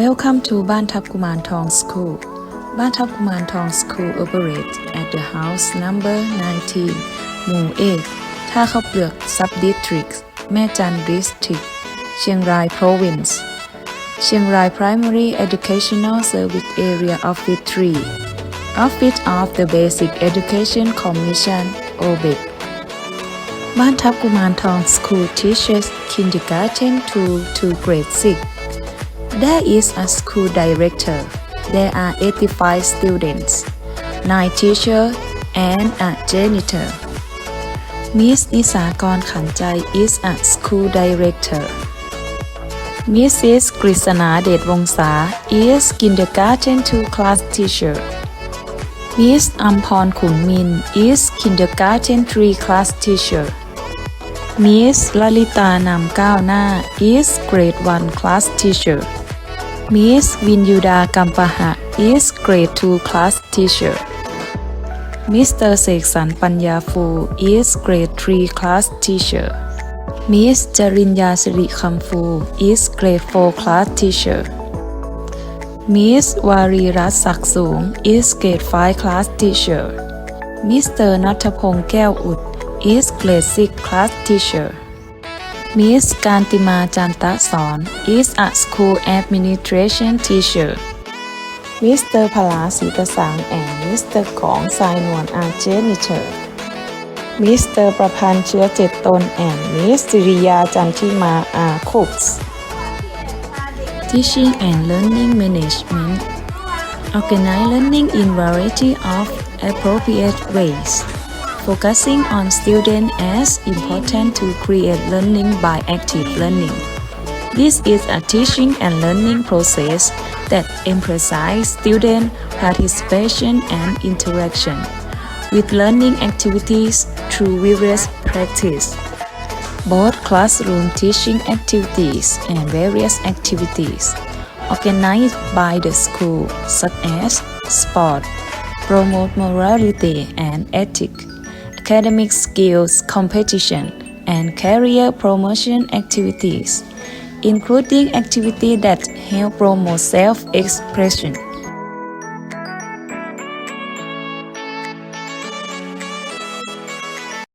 Welcome to บ้านทับกุมารทอง School บ้านทับกุมารทอง School operates at the house number 19 หมู่ 8 ท่าข้าวเปลือก Sub District แม่จัน District เชียงราย Province เชียงราย Primary Educational Service Area Office 3 Office of the Basic Education Commission OBEC บ้านทับกุมารทอง School teaches kindergarten to to grade 6 there is a school director. There are 85 students, 9 teachers, and a janitor. Miss Nisagon Khanjai is a school director. Mrs. Krishna Detvongsa is kindergarten to class teacher. Miss Ampon Kummin is kindergarten 3 class teacher. Miss Lalita Namkauna is grade 1 class teacher. Miss วินยูดากัมปะหะ is grade 2 class teacher. Mr. เสกสรรปัญญาฟู is grade 3 class teacher. Miss จริญญาสิริคำฟู is grade 4 class teacher. Miss วารีรัตน์ศักดิ์สูง is grade 5 class teacher. Mr. นัทพงษ์แก้วอุด is grade 6 class teacher. Miss Kantima Janta Son is a school administration teacher. Mr. Palasidasang and Mr. Kong Sainwan are janitor. Mr. Prapan Cheton and Miss Siriya Chantima are cooks. Teaching and Learning Management Organize learning in variety of appropriate ways focusing on student as important to create learning by active learning. This is a teaching and learning process that emphasizes student participation and interaction with learning activities through various practice. Both classroom teaching activities and various activities organized by the school such as sport, promote morality and ethics academic skills competition, and career promotion activities, including activities that help promote self expression.